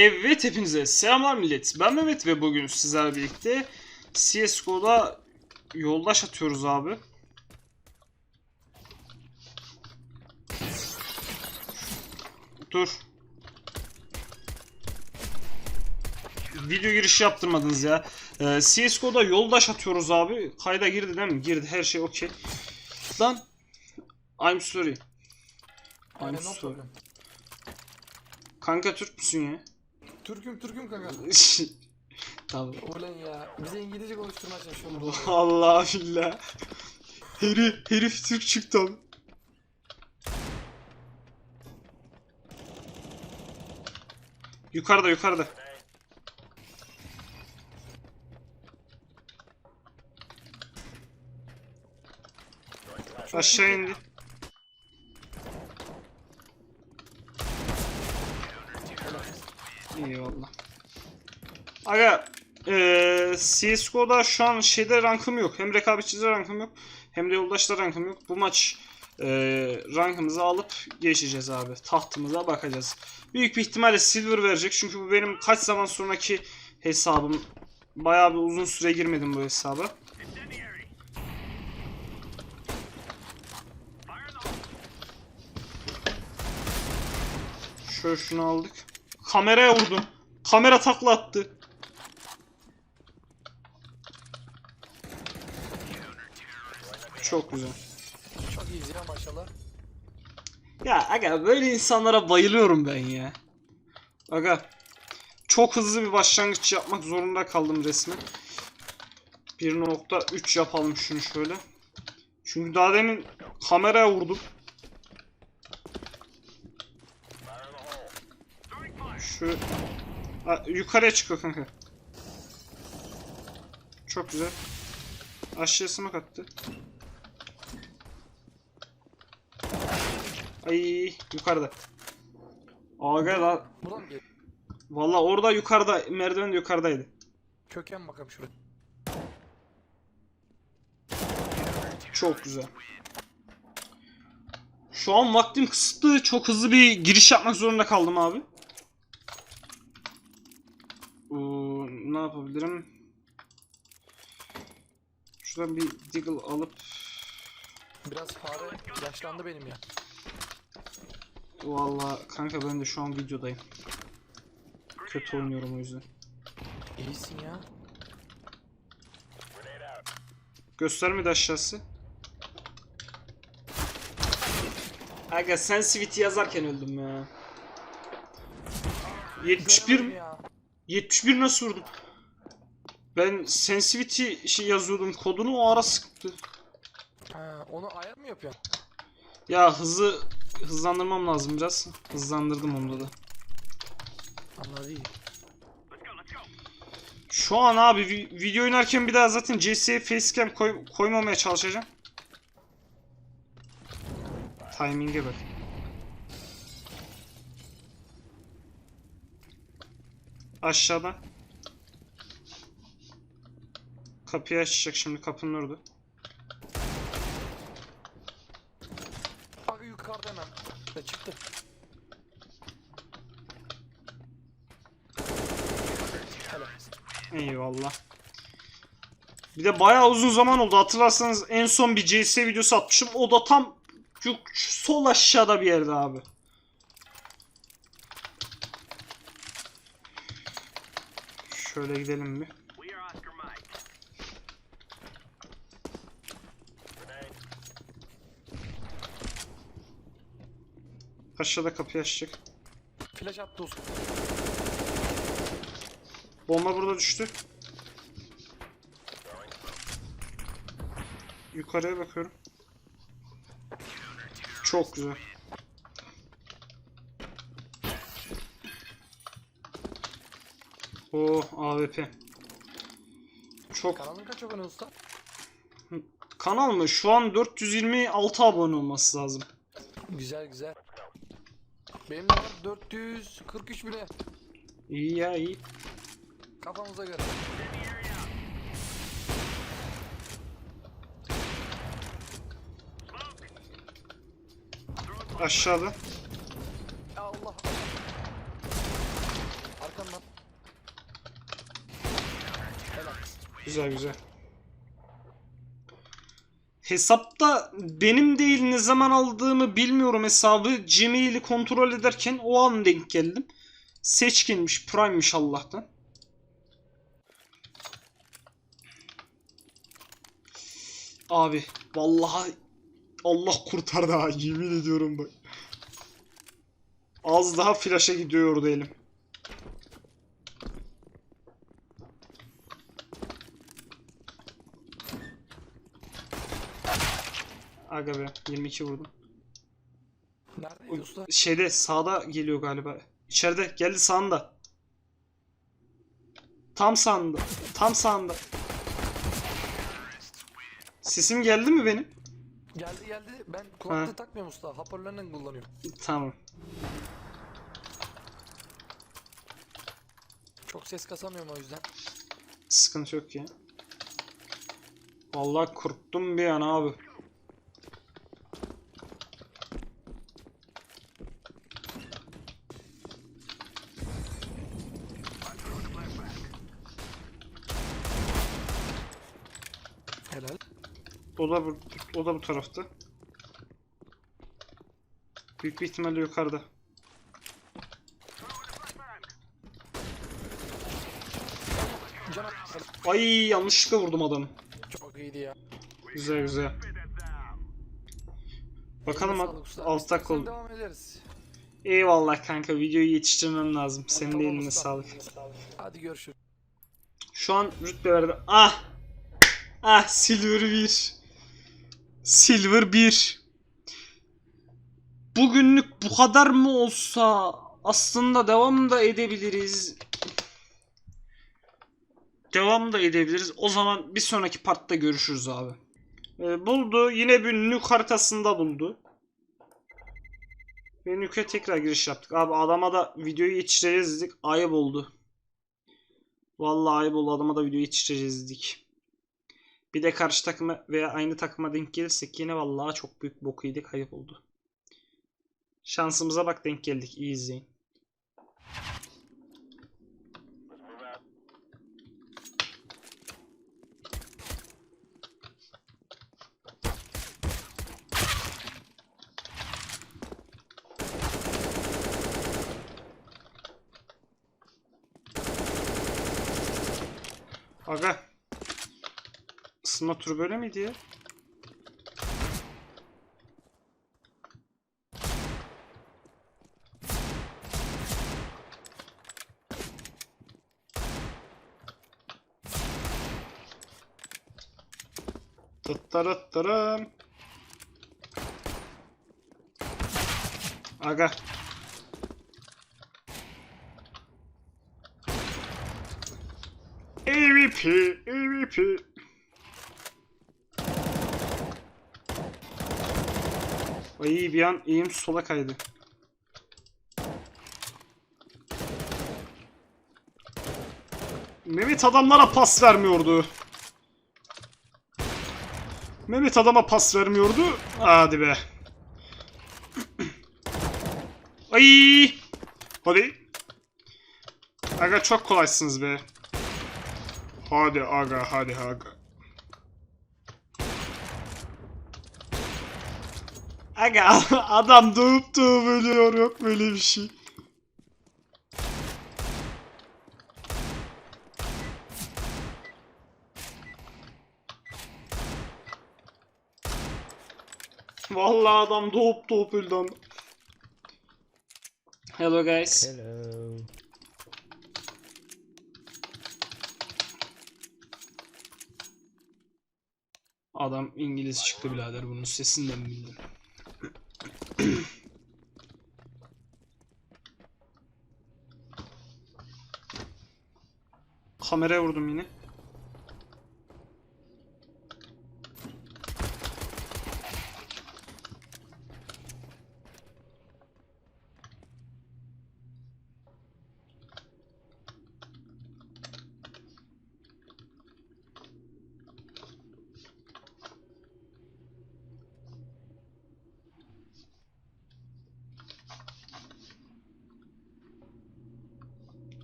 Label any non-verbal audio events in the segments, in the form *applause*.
Evet hepinize selamlar millet. Ben Mehmet ve bugün sizlerle birlikte CSGO'da yoldaş atıyoruz abi. Dur. Video girişi yaptırmadınız ya. Ee, CSGO'da yoldaş atıyoruz abi. Kayda girdi değil mi? Girdi her şey okey. Lan. I'm sorry. I'm sorry. Kanka Türk müsün ya? Türk'üm Türk'üm kanka. *laughs* tamam. Ulan ya bize İngilizce konuşturmaya çalışıyorlar. Allah billah. Herif, herif Türk çıktı abi. Yukarıda yukarıda. Aşağı indi. Eyvallah. Aga eee CSGO'da şu an şeyde rankım yok. Hem rekabetçide rankım yok. Hem de yoldaşta rankım yok. Bu maç eee rankımızı alıp geçeceğiz abi. Tahtımıza bakacağız. Büyük bir ihtimalle silver verecek. Çünkü bu benim kaç zaman sonraki hesabım. Bayağı bir uzun süre girmedim bu hesaba. Şöyle şunu aldık. Kameraya vurdum. Kamera takla attı. Çok güzel. Çok iyiyiz ya maşallah. Ya aga böyle insanlara bayılıyorum ben ya. Aga çok hızlı bir başlangıç yapmak zorunda kaldım resmen. 1.3 yapalım şunu şöyle. Çünkü daha demin kameraya vurdum. Şu Ha, yukarıya çıkıyor kanka. Çok güzel. Aşağıya smoke attı. Ay yukarıda. Aga la Buradan mı gel? Valla orada yukarıda merdiven de yukarıdaydı. Köken bakalım şuraya. Çok güzel. Şu an vaktim kısıtlı. Çok hızlı bir giriş yapmak zorunda kaldım abi. Ee, ne yapabilirim? Şuradan bir deagle alıp Biraz fare yaşlandı benim ya. Valla kanka ben de şu an videodayım. Kötü oynuyorum o yüzden. İyisin ya. Göstermedi aşağısı. Aga sensitivity yazarken öldüm ya. 71 Göremedim mi? ya. 71 nasıl vurdum? Ben sensitivity şey yazıyordum kodunu o ara sıktı. Ha, onu ayar mı yapıyorsun? Ya hızı hızlandırmam lazım biraz. Hızlandırdım onda da. Anladı iyi. Şu an abi vi- video oynarken bir daha zaten CS'ye facecam koy koymamaya çalışacağım. Timing'e bak. Aşağıda. Kapıyı açacak şimdi kapının orada. Bak yukarıda hemen. Ya çıktı. Eyvallah. Bir de bayağı uzun zaman oldu. Hatırlarsanız en son bir CS videosu atmışım. O da tam sol aşağıda bir yerde abi. Şöyle gidelim bir. Aşağıda kapıyı açacak. Flash attı olsun. Bomba burada düştü. Yukarıya bakıyorum. Çok güzel. O AWP. Çok Kanalın kaç abone usta? kanal mı? Şu an 426 abone olması lazım. Güzel güzel. Benim de var 443 bile. İyi ya iyi. Kafamıza göre. Aşağıda. Allah. Arka Güzel güzel. Hesapta benim değil ne zaman aldığımı bilmiyorum hesabı. Gmail'i kontrol ederken o an denk geldim. Seçkinmiş, Prime'miş Allah'tan. Abi vallahi Allah kurtardı ha yemin ediyorum bak. Az daha flash'a gidiyordu elim. Aga be 22 vurdum. Neredeydi usta? Şeyde sağda geliyor galiba. İçeride geldi sağında. Tam sağında. Tam sağında. Sesim geldi mi benim? Geldi geldi. Ben kulaklığı takmıyorum usta. Hoparlörünü kullanıyorum. Tamam. Çok ses kasamıyorum o yüzden. Sıkıntı yok ya. Vallahi korktum bir an abi. O da bu, o da bu tarafta. Büyük bir ihtimalle yukarıda. Ay yanlışlıkla vurdum adamı. çok iyiydi ya. Güzel güzel. Bakalım Eline alt, ederiz. Eyvallah kanka videoyu yetiştirmem lazım. Senin de Tamam eline usta. sağlık. Hadi görüşürüz. Şu an rütbelerde ah ah silver 1 silver 1 Bugünlük bu kadar mı olsa aslında devam da edebiliriz. Devam da edebiliriz. O zaman bir sonraki partta görüşürüz abi. Ee, buldu. Yine bir nük haritasında buldu. Ve nük'e tekrar giriş yaptık. Abi adama da videoyu yetiştireceğiz dedik. Ayıp oldu. Vallahi ayıp oldu adama da video yetiştireceğiz dedik. Bir de karşı takıma veya aynı takıma denk gelirsek yine vallahi çok büyük boku yedik ayıp oldu. Şansımıza bak denk geldik. İyi izleyin. Aga. Isınma turu böyle miydi ya? Tıttırıttırım. Aga. AVP, AVP. Ay bir an eğim sola kaydı. Mehmet adamlara pas vermiyordu. Mehmet adama pas vermiyordu. Hadi be. *clears throat* Ay! Hadi. Aga çok kolaysınız be. Hadi aga hadi aga. Aga *laughs* adam doğup doğup ölüyor yok böyle bir şey. Vallahi adam doğup doğup öldü ama. Hello guys. Hello. Adam İngiliz çıktı birader bunun sesinden bildim. Kameraya vurdum yine.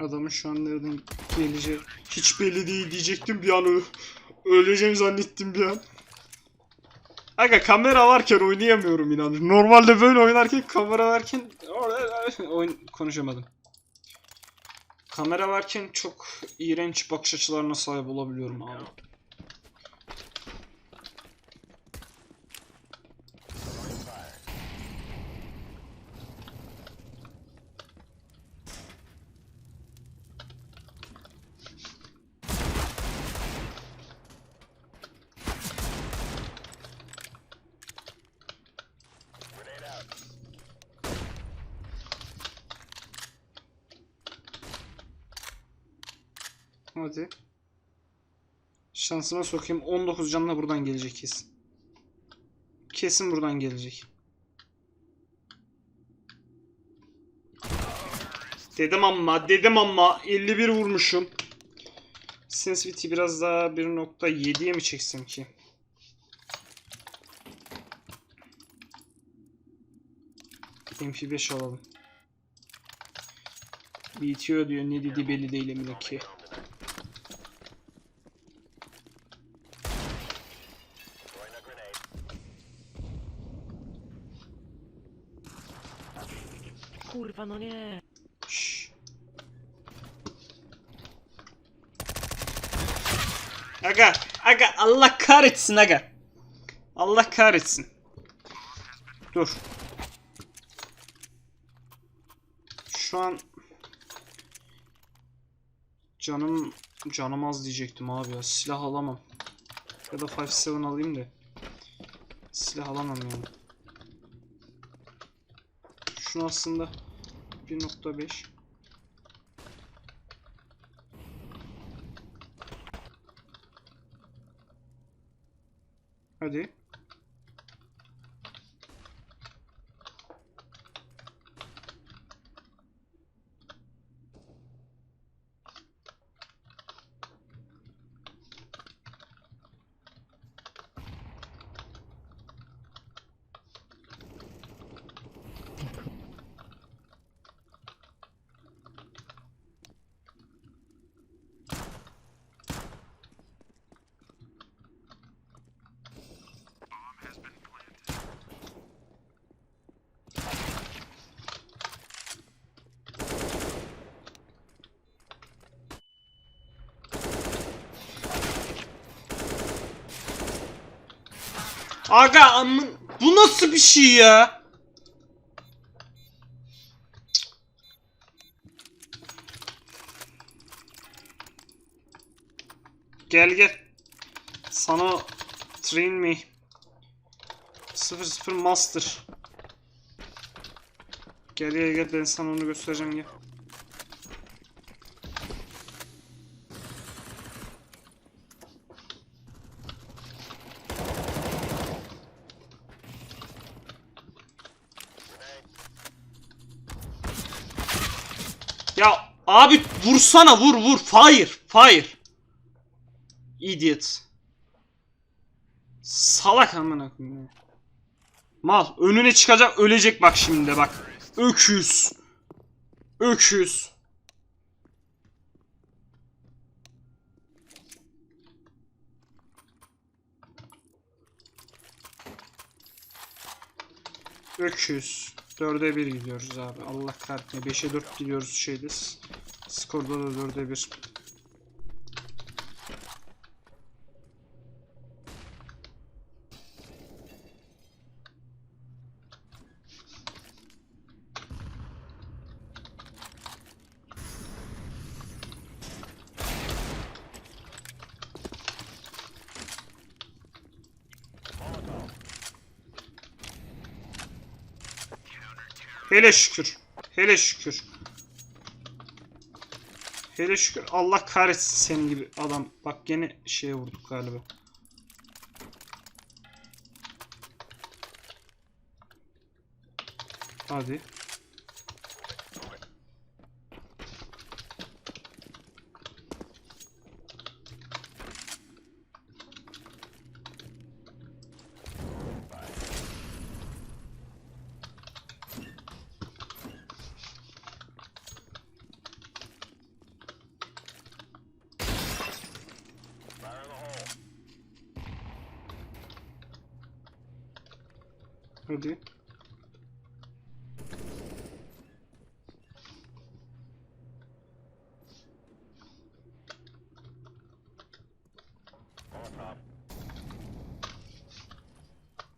Adamın şu an nereden geleceği hiç belli değil diyecektim bir an öleceğim zannettim bir an. Aga kamera varken oynayamıyorum inan. Normalde böyle oynarken kamera varken oyun konuşamadım. Kamera varken çok iğrenç bakış açılarına sahip olabiliyorum abi. Hadi. Şansıma sokayım. 19 canla buradan gelecek kesin. Kesin buradan gelecek. Dedim ama, dedim ama 51 vurmuşum. Sensitivity biraz daha 1.7'ye mi çeksem ki? MP5 alalım. BTO diyor ne dedi belli değil emin ki. No nie. Aga, aga Allah kahretsin aga. Allah kahretsin. Dur. Şu an canım canım az diyecektim abi ya. Silah alamam. Ya da 5.7 alayım da. Silah alamam yani. Şunu aslında 1.5 Hadi. Aga amın bu nasıl bir şey ya? Gel gel. Sana train me. 00 master. Gel gel gel ben sana onu göstereceğim gel. Ya abi vursana vur vur fire fire. Idiot. Salak amına koyayım. ya. Mal önüne çıkacak ölecek bak şimdi bak. Öküz. Öküz. Öküz. 4'e 1 gidiyoruz abi. Allah kahretme. 5'e 4 gidiyoruz şeyde. Skorda da 4'e 1. Hele şükür. Hele şükür. Hele şükür. Allah kahretsin senin gibi adam. Bak gene şeye vurduk galiba. Hadi. Hadi.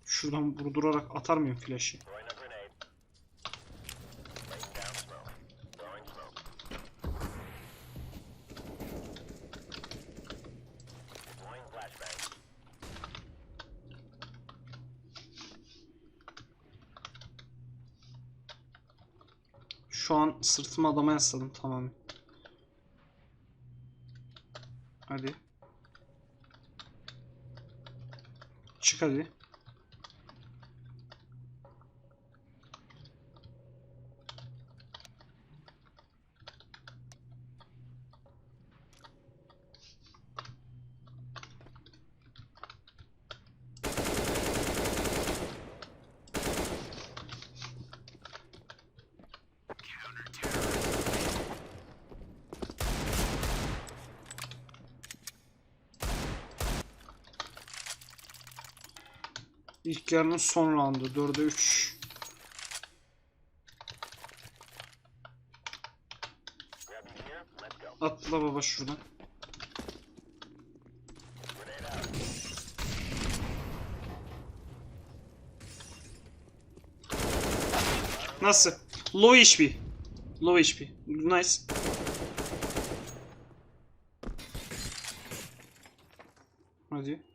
Şuradan vurdurarak atar mıyım flash'ı? Sırtıma adama yasladım tamam. Hadi. Çık hadi. İlk yarının son roundu. 4'e 3. Atla baba şuradan. Nasıl? Low HP. Low HP. Nice. Hadi.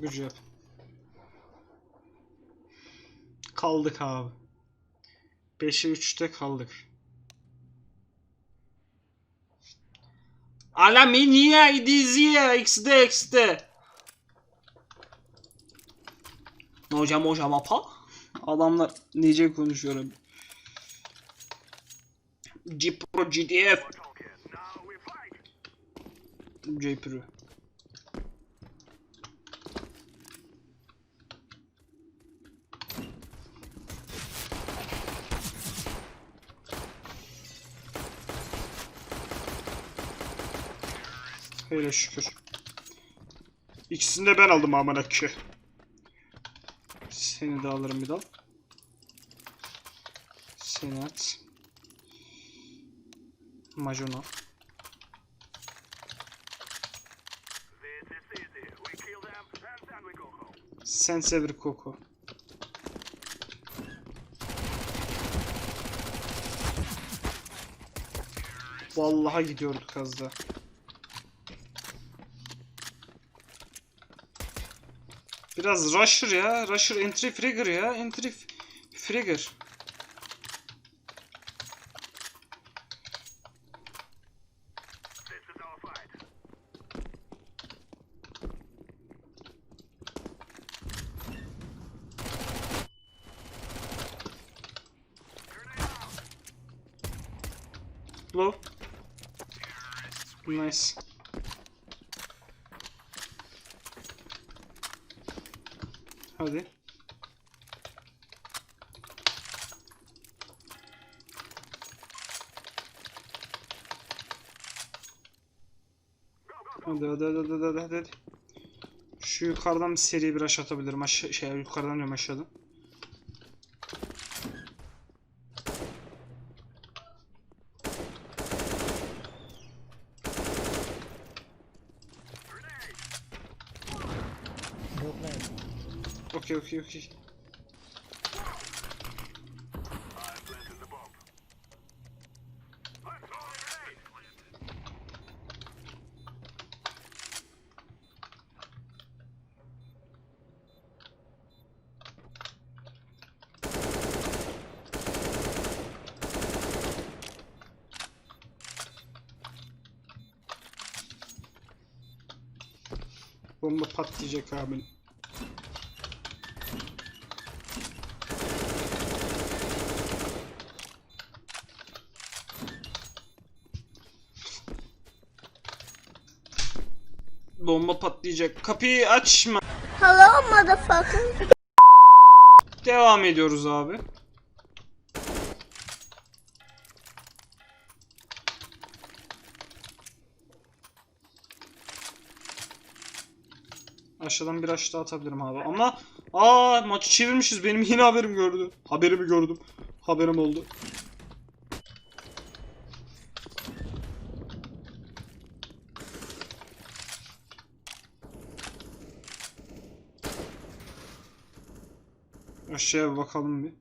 Good job. Kaldık abi. 5'e 3'te kaldık. Alaminia diziye x'de x'de. Hocam hocam apa. Adamlar nece konuşuyor abi. G Pro GDF. J Hele şükür. İkisini de ben aldım amına ki. Seni de alırım bir dal. Seni at. Majona. Sense bir koku. Vallahi gidiyorduk az da. Biraz rusher ya. Rusher entry fragger ya. Entry f- fragger. Low. Nice. Hadi. Hadi hadi hadi hadi hadi hadi. Şu yukarıdan bir seri bir aşağı atabilirim. Aşağı, şey yukarıdan diyorum aşağıdan. Okey okey okey. Bomba patlayacak abi. bomba patlayacak. Kapıyı açma. Hello motherfucker. Devam ediyoruz abi. Aşağıdan bir aşağı atabilirim abi ama aa maçı çevirmişiz benim yine haberim gördü. Haberimi gördüm. Haberim oldu. Aşağıya bakalım bir.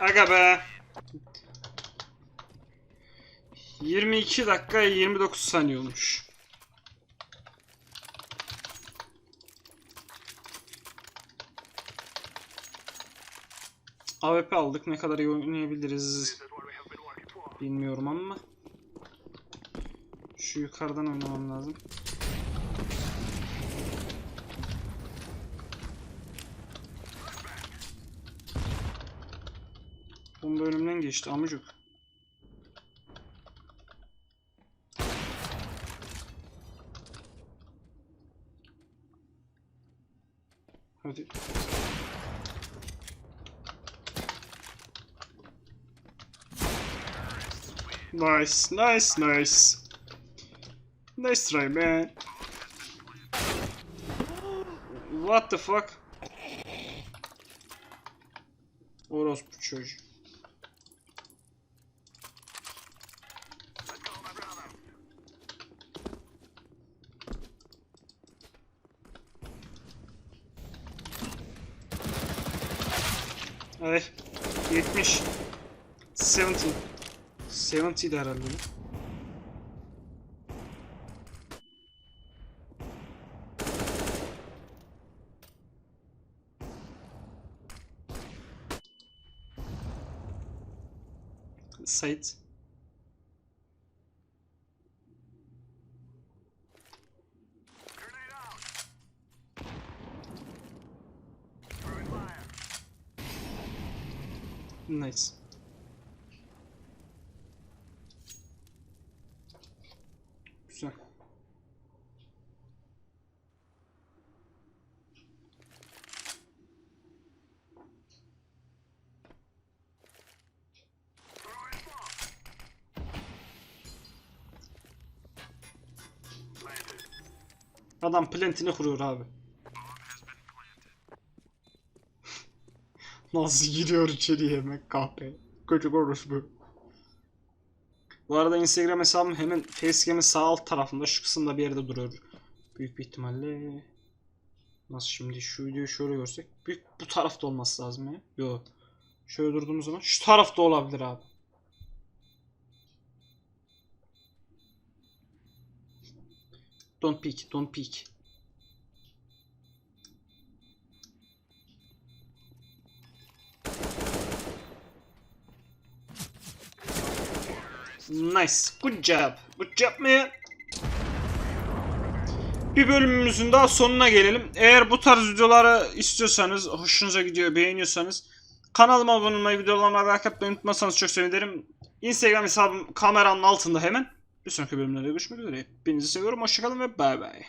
Aga be. 22 dakika 29 saniye olmuş. AWP aldık. Ne kadar iyi oynayabiliriz bilmiyorum ama. Şu yukarıdan oynamam lazım. Bomba önümden geçti amucuk. Nice, nice, nice. Nice try, man. What the fuck? Orospu çocuğu. Ay 70 70 70 de herhalde. bu. Sait. Nice. Güzel. Adam plantini kuruyor abi. *laughs* Nasıl giriyor içeriye yemek kahpe. Kötü bu. Bu arada Instagram hesabım hemen facecam'in sağ alt tarafında şu kısımda bir yerde duruyor. Büyük bir ihtimalle Nasıl şimdi şu videoyu şöyle görsek büyük bu tarafta olması lazım ya. Yo. Şöyle durduğumuz zaman şu tarafta olabilir abi. Don't peek, don't peek. Nice. Good job. Good job man. Bir bölümümüzün daha sonuna gelelim. Eğer bu tarz videoları istiyorsanız, hoşunuza gidiyor, beğeniyorsanız kanalıma abone olmayı, videolarıma like atmayı unutmazsanız çok sevinirim. Instagram hesabım kameranın altında hemen. Bir sonraki bölümlerde görüşmek üzere. Hepinizi seviyorum. Hoşçakalın ve bay bay.